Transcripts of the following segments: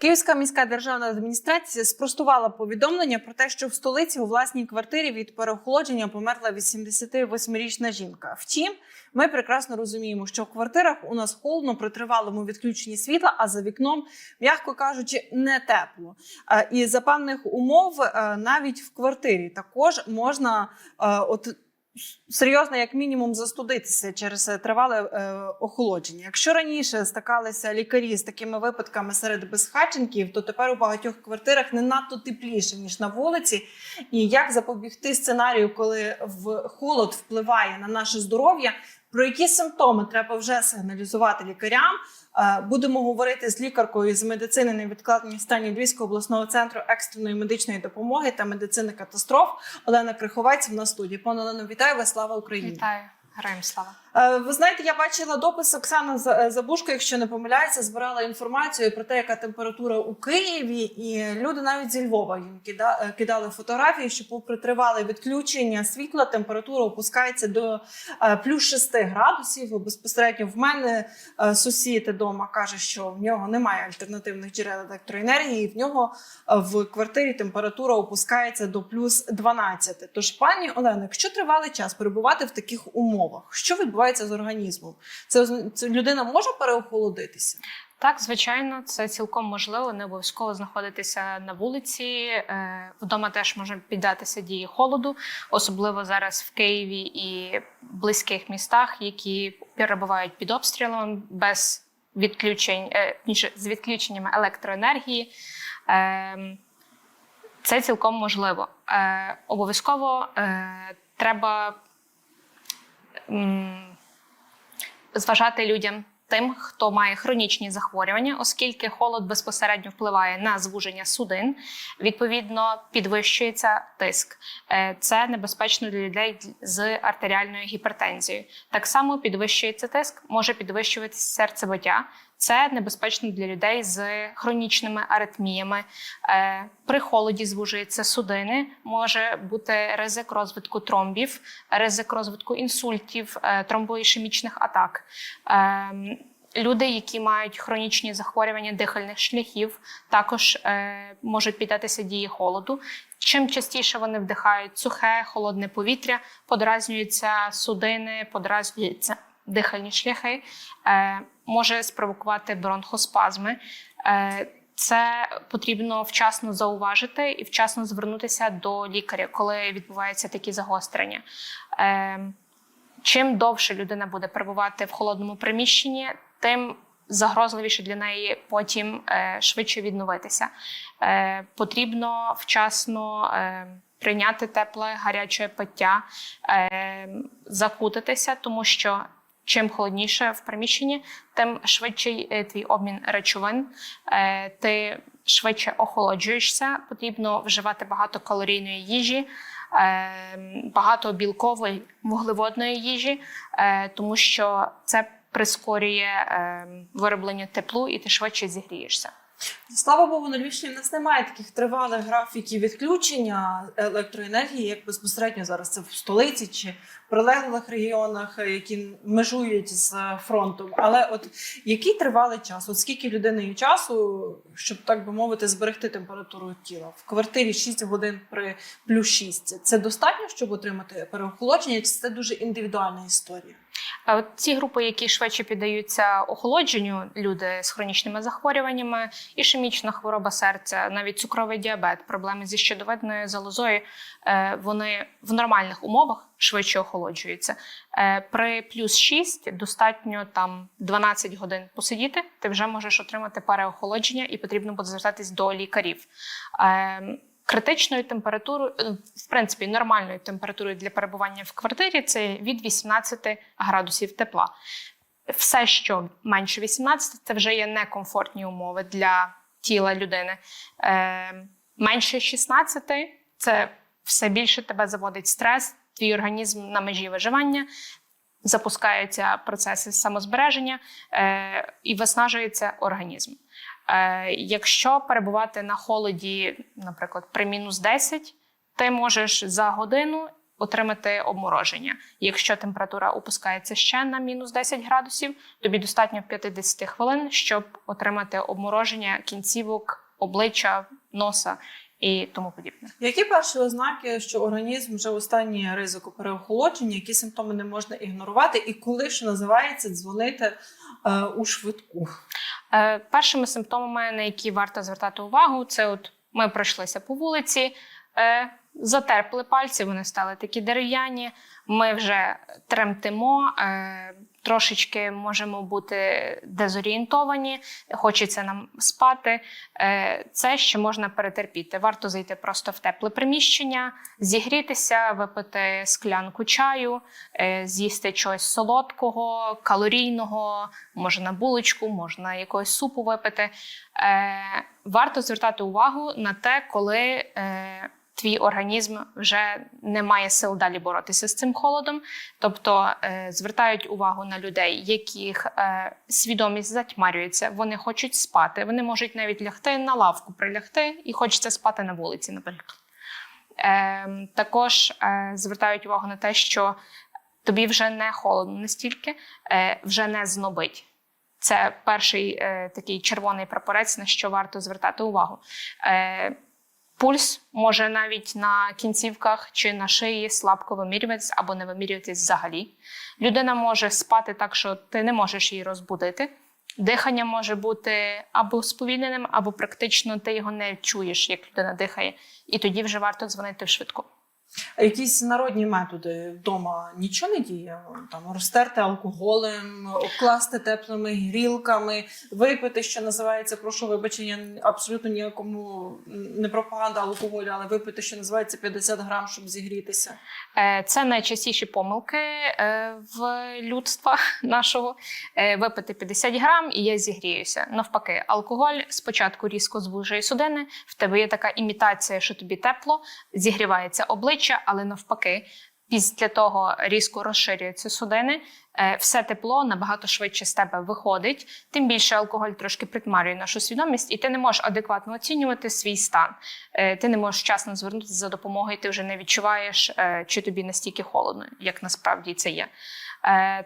Київська міська державна адміністрація спростувала повідомлення про те, що в столиці у власній квартирі від переохолодження померла 88-річна жінка. Втім, ми прекрасно розуміємо, що в квартирах у нас холодно при тривалому відключенні світла, а за вікном, м'яко кажучи, не тепло. Е, І за певних умов е, навіть в квартирі також можна е, от серйозно, як мінімум, застудитися через е, тривале е, охолодження. Якщо раніше стикалися лікарі з такими випадками серед безхатченків, то тепер у багатьох квартирах не надто тепліше ніж на вулиці. І як запобігти сценарію, коли в холод впливає на наше здоров'я? Про які симптоми треба вже сигналізувати лікарям? Е, Будемо говорити з лікаркою з медицини невідкладній стані Львівського обласного центру екстреної медичної допомоги та медицини катастроф Олена Криховець в нас студії. Пане Олено, вітаю вас! Слава Україні! Вітаю, героям слава. Е, Ви знаєте, я бачила допис Оксана За- Забушко, якщо не помиляюся, збирала інформацію про те, яка температура у Києві, і люди навіть зі Львова їм е, кидали фотографії, що попри тривале відключення світла, температура опускається до е, плюс 6 градусів. Безпосередньо в мене е, сусід вдома каже, що в нього немає альтернативних джерел електроенергії, і в нього е, в квартирі температура опускається до плюс 12. Тож, пані Олено, якщо тривалий час перебувати в таких умовах, що відбувається з організмом? Це, це людина може переохолодитися? Так, звичайно, це цілком можливо, не обов'язково знаходитися на вулиці. Е, Вдома теж може піддатися дії холоду, особливо зараз в Києві і близьких містах, які перебувають під обстрілом без відключень, е, з відключеннями електроенергії. Е, Це цілком можливо. Обов'язково треба зважати людям. Тим, хто має хронічні захворювання, оскільки холод безпосередньо впливає на звуження судин, відповідно підвищується тиск. Е, Це небезпечно для людей з артеріальною гіпертензією. Так само підвищується тиск, може підвищуватися серцебиття. Це небезпечно для людей з хронічними аритміями. Е, При холоді звужуються судини, може бути ризик розвитку тромбів, ризик розвитку інсультів, е, тромбоішемічних атак. Ем, Люди, які мають хронічні захворювання дихальних шляхів, також е, можуть піддатися дії холоду. Чим частіше вони вдихають сухе, холодне повітря, подразнюються судини, подразнюються дихальні шляхи, е, може спровокувати бронхоспазми. Е, це потрібно вчасно зауважити і вчасно звернутися до лікаря, коли відбуваються такі загострення. Е, чим довше людина буде перебувати в холодному приміщенні, тим загрозливіше для неї потім е, швидше відновитися. Потрібно вчасно прийняти тепле гаряче пиття, закутатися, тому що. Чим холодніше в приміщенні, тим швидший е, твій обмін речовин, е, ти швидше охолоджуєшся. Потрібно вживати багато калорійної їжі, е, багато білкової вуглеводної їжі, тому що це прискорює вироблення теплу і ти швидше зігрієшся. Слава Богу, на Львівщині в нас немає таких тривалих графіків відключення електроенергії, як безпосередньо зараз це в столиці чи прилеглих регіонах, які межують з фронтом. Але от який тривалий час? От скільки людини часу, щоб так би мовити, зберегти температуру тіла в квартирі 6 годин при плюс 6? Це достатньо, щоб отримати переохолодження, чи це дуже індивідуальна історія? От ці групи, які швидше піддаються охолодженню, люди з хронічними захворюваннями, ішемічна хвороба серця, навіть цукровий діабет, проблеми зі щитовидною залозою, е, вони в нормальних умовах швидше охолоджуються. Е, При плюс 6 достатньо там 12 годин посидіти, ти вже можеш отримати переохолодження і потрібно буде звертатись до лікарів. Критичною температурою, е, в принципі, нормальною температурою для перебування в квартирі це від 18 градусів тепла. Все, що менше 18, це вже є некомфортні умови для тіла людини. Е, менше 16 це все більше тебе заводить стрес, твій організм на межі виживання, запускаються процеси самозбереження е, і виснажується організм. Е, якщо перебувати на холоді, наприклад, при мінус 10, ти можеш за годину отримати обмороження. Якщо температура опускається ще на мінус 10 градусів, тобі достатньо 50 хвилин, щоб отримати обмороження кінцівок, обличчя, носа і тому подібне. Які перші ознаки, що організм вже у стані ризику переохолодження, які симптоми не можна ігнорувати, і коли що називається дзвонити у швидку? Е, першими симптомами, на які варто звертати увагу, це от ми пройшлися по вулиці, е, затерпли пальці, вони стали такі дерев'яні. Ми вже тремтимо, е, трошечки можемо бути дезорієнтовані, хочеться нам спати. Е, це ще можна перетерпіти. Варто зайти просто в тепле приміщення, зігрітися, випити склянку чаю, е, з'їсти чогось солодкого, калорійного, можна булочку, можна якогось супу випити. Е, Варто звертати увагу на те, коли твій організм вже не має сил далі боротися з цим холодом. Тобто е, звертають увагу на людей, яких е, свідомість затьмарюється, вони хочуть спати, вони можуть навіть лягти на лавку, прилягти і хочеться спати на вулиці, наприклад. Е, також е, звертають увагу на те, що тобі вже не холодно настільки, е, вже не знобить. Це перший е, такий червоний прапорець, на що варто звертати увагу. Е, пульс може навіть на кінцівках чи на шиї слабко вимірюватись або не вимірюватись взагалі. Людина може спати так, що ти не можеш її розбудити. Дихання може бути або сповільненим, або практично ти його не чуєш, як людина дихає, і тоді вже варто дзвонити в швидку. Якісь народні методи вдома нічого не діє? Там розтерти алкоголем, обкласти теплими грілками, випити, що називається, прошу вибачення, абсолютно ніякому не пропаганда алкоголю, але випити, що називається 50 грам, щоб зігрітися. Е, Це найчастіші помилки е, в людства нашого. Е, Випити 50 грам і я зігріюся. Навпаки, алкоголь спочатку різко звужує судини. В тебе є така імітація, що тобі тепло, зігрівається обличчя, але навпаки, після того різко розширюються судини. е, Все тепло набагато швидше з тебе виходить. Тим більше алкоголь трошки притмарює нашу свідомість, і ти не можеш адекватно оцінювати свій стан. Е, Ти не можеш вчасно звернутися за допомогою, ти вже не відчуваєш, е, чи тобі настільки холодно, як насправді це є.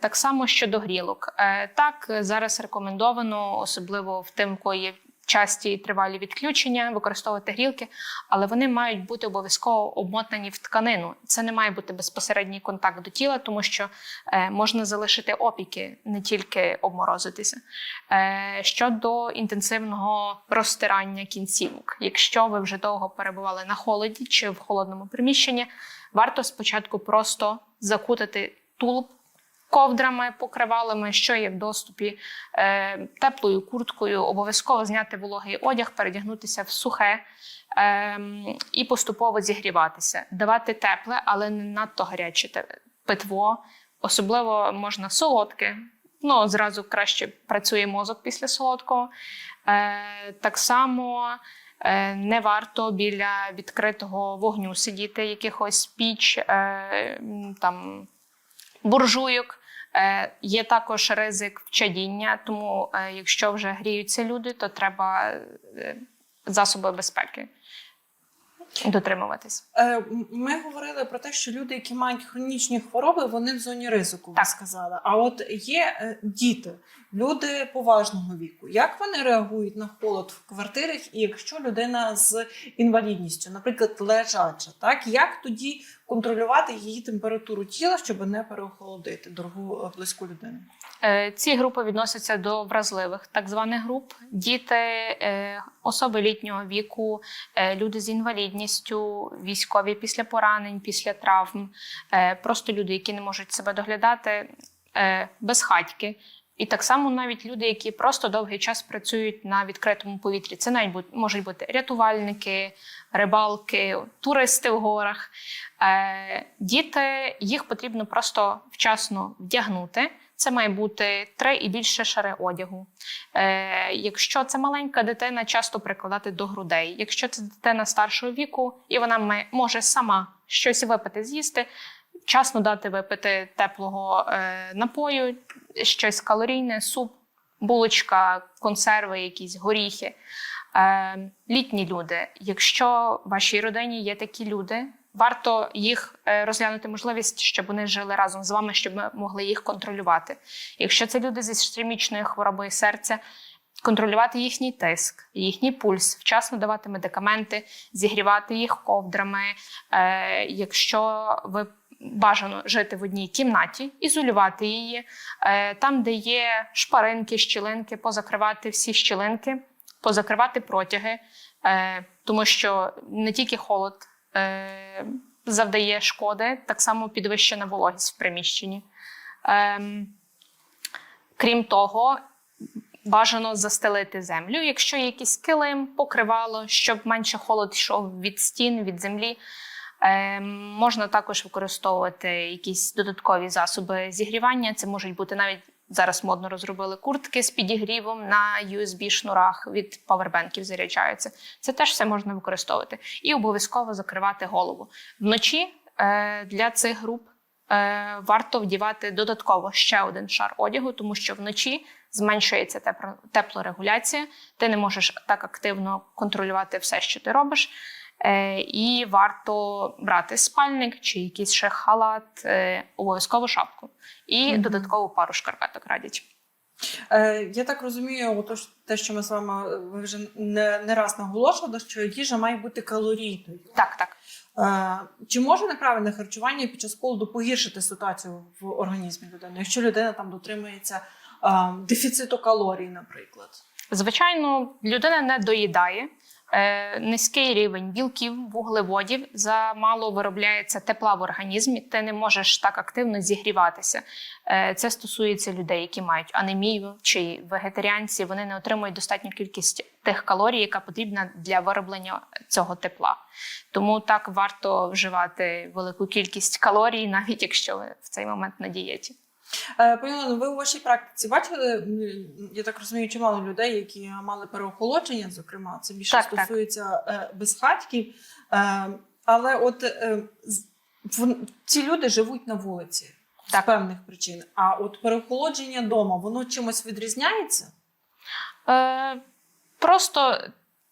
Так само щодо грілок. Так, зараз рекомендовано, особливо в тим, кої часті і тривалі відключення, використовувати грілки, але вони мають бути обов'язково обмотані в тканину. Це не має бути безпосередній контакт до тіла, тому що е, можна залишити опіки, не тільки обморозитися. Е, щодо інтенсивного розтирання кінцівок, якщо ви вже довго перебували на холоді чи в холодному приміщенні, варто спочатку просто закутати тулуб ковдрами, покривалами, що є в доступі, е, теплою курткою, обов'язково зняти вологий одяг, передягнутися в сухе е, і поступово зігріватися, давати тепле, але не надто гаряче питво. Особливо можна солодке. Ну, зразу краще працює мозок після солодкого. Е, так само е, не варто біля відкритого вогню сидіти, якихось піч, там, буржуйок. Е, є також ризик вчадіння, тому е, якщо вже гріються люди, то треба е, засоби безпеки дотримуватись. Ми говорили про те, що люди, які мають хронічні хвороби, вони в зоні ризику, ви Так. сказали. А от є діти, люди поважного віку. Як вони реагують на холод в квартирах, і якщо людина з інвалідністю, наприклад, лежача, так як тоді контролювати її температуру тіла, щоб не переохолодити дорогу е, близьку людину? Е, Ці групи відносяться до вразливих так званих груп: діти, е, особи літнього віку, люди з інвалідністю, військові після поранень, після травм, просто люди, які не можуть себе доглядати, безхатьки. І так само навіть люди, які просто довгий час працюють на відкритому повітрі. Це навіть можуть бути рятувальники, рибалки, туристи в горах. Е, Діти їх потрібно просто вчасно вдягнути. Це має бути три і більше шари одягу. Е, якщо це маленька дитина, часто прикладати до грудей. Якщо це дитина старшого віку, і вона може сама щось випити, з'їсти, вчасно дати випити теплого е, напою, щось калорійне, суп, булочка, консерви, якісь горіхи. Е, літні люди. Якщо в вашій родині є такі люди, варто їх е, розглянути можливість, щоб вони жили разом з вами, щоб ми могли їх контролювати. Якщо це люди зі ішемічною хворобою серця, контролювати їхній тиск, їхній пульс, вчасно давати медикаменти, зігрівати їх ковдрами. Якщо ви бажано жити в одній кімнаті, ізолювати її, е, там, де є шпаринки, щілинки, позакривати всі щілинки, позакривати протяги, е, тому що не тільки холод е, завдає шкоди, так само підвищена вологість в приміщенні. Ем, крім того, бажано застелити землю, якщо є якийсь килим, покривало, щоб менше холод йшов від стін, від землі. Е, можна також використовувати якісь додаткові засоби зігрівання. Це можуть бути навіть зараз модно розробили куртки з підігрівом на USB-шнурах від павербенків заряджаються. Це теж все можна використовувати. І обов'язково закривати голову. Вночі е, для цих груп е, варто вдівати додатково ще один шар одягу, тому що вночі зменшується теплорегуляція. Ти не можеш так активно контролювати все, що ти робиш. Е, і варто брати спальник чи якийсь ще халат, е, обов'язково шапку і Мгм. додаткову пару шкарпеток радять. Е, я так розумію, отож, те, що ми з вами ви вже не, не раз наголошували, що їжа має бути калорійною. Так, так. Чи може неправильне харчування під час холоду погіршити ситуацію в організмі людини, якщо людина там дотримується дефіциту калорій, наприклад? Звичайно, людина не доїдає. Е, низький рівень білків, вуглеводів, замало виробляється тепла в організмі, ти не можеш так активно зігріватися. Е, це стосується людей, які мають анемію чи вегетаріанці. Вони не отримують достатню кількість тих калорій, яка потрібна для вироблення цього тепла. Тому так варто вживати велику кількість калорій, навіть якщо ви в цей момент на дієті. Е, Пані Олено, ви у вашій практиці бачили, я так розумію, чимало людей, які мали переохолодження, зокрема, це більше Так, так. стосується е, безхатьків. Е, але от ці люди живуть на вулиці з певних причин. А от переохолодження вдома, воно чимось відрізняється? Е, просто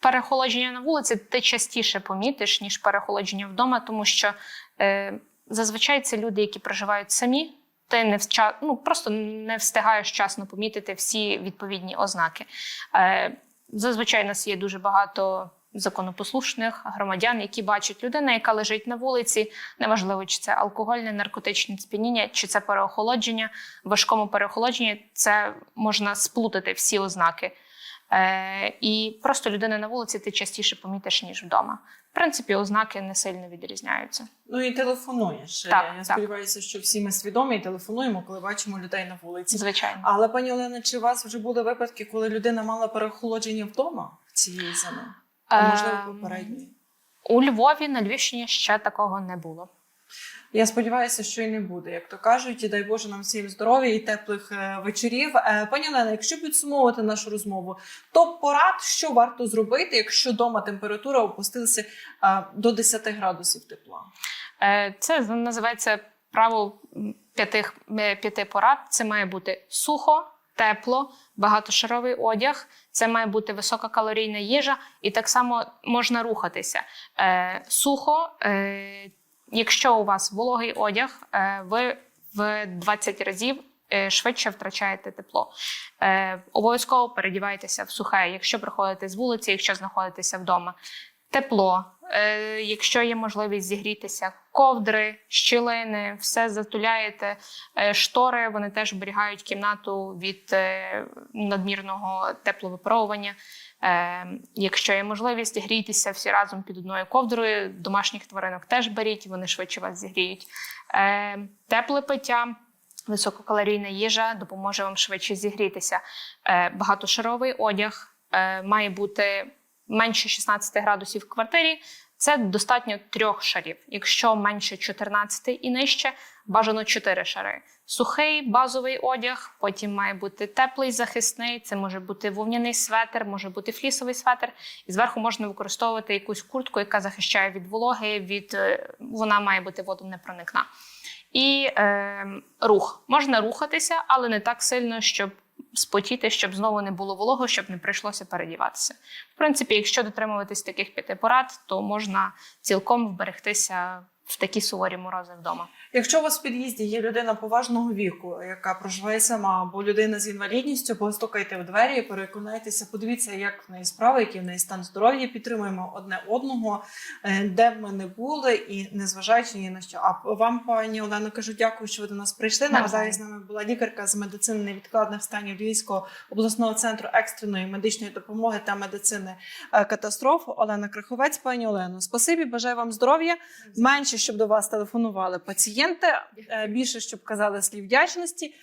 перехолодження на вулиці ти частіше помітиш, ніж перехолодження вдома, тому що е, зазвичай це люди, які проживають самі. Ти не вча... ну, просто не встигаєш вчасно помітити всі відповідні ознаки. Е, зазвичай у нас є дуже багато законопослушних громадян, які бачать людину, яка лежить на вулиці. Неважливо, чи це алкогольне, наркотичне сп'яніння, чи це переохолодження. В важкому переохолодженні це можна сплутати всі ознаки. Е, і просто людина на вулиці ти частіше помітиш, ніж вдома. В принципі, ознаки не сильно відрізняються. Ну і телефонуєш. Так, я так. сподіваюся, що всі ми свідомі і телефонуємо, коли бачимо людей на вулиці. Звичайно. Але пані Олена, чи у вас вже були випадки, коли людина мала переохолодження вдома цієї зими? А можливо, Ем, попередньої? У Львові на Львівщині ще такого не було. Я сподіваюся, що і не буде. Як то кажуть, і дай Боже нам всім здоров'я і теплих е, вечорів. Е, Пані Олена, якщо підсумовувати нашу розмову, то порад, що варто зробити, якщо вдома температура опустилася е, до 10 градусів тепла? Це називається право п'яти, п'яти порад. Це має бути сухо, тепло, багатошаровий одяг. Це має бути висококалорійна їжа, і так само можна рухатися. Сухо, якщо у вас вологий одяг, е, ви в 20 разів е, швидше втрачаєте тепло. Е, Обов'язково передівайтеся в сухе, якщо приходите з вулиці, якщо знаходитеся вдома. Тепло, якщо є можливість зігрітися, ковдри, щілини, все затуляєте. Штори вони теж оберігають кімнату від надмірного тепловипаровування. Е, якщо є можливість грійтеся всі разом під одною ковдрою, домашніх тваринок теж беріть, вони швидше вас зігріють. Е, тепле пиття. Висококалорійна їжа допоможе вам швидше зігрітися. Е, багатошаровий одяг е, має бути менше 16 градусів в квартирі. Це достатньо трьох шарів. Якщо менше 14 і нижче, бажано 4 шари. Сухий базовий одяг, потім має бути теплий захисний. Це може бути вовняний светр, може бути флісовий светр. І зверху можна використовувати якусь куртку, яка захищає від вологи. Від е, вона має бути водонепроникна. І е, рух можна рухатися, але не так сильно, щоб спотіти, щоб знову не було волого, щоб не прийшлося передіватися. В принципі, якщо дотримуватись таких п'яти порад, то можна цілком вберегтися в такі суворі морози вдома. Якщо у вас в під'їзді є людина поважного віку, яка проживає сама, або людина з інвалідністю, постукайте в двері, переконайтеся, подивіться, як в неї справи, який в неї стан здоров'я. Підтримуємо одне одного, е, де б ми не були, і незважаючи ні на що. А вам, пані Олено, кажу, дякую, що ви до нас прийшли. Нагадаю, з нами була лікарка з медицини невідкладних станів Львівського обласного центру екстреної медичної допомоги та медицини е, катастроф Олена Краховець. Пані Олено, спасибі, бажаю вам здоров'я. Менше, щоб до вас телефонували пацієнти, е, більше, щоб казали слів вдячності.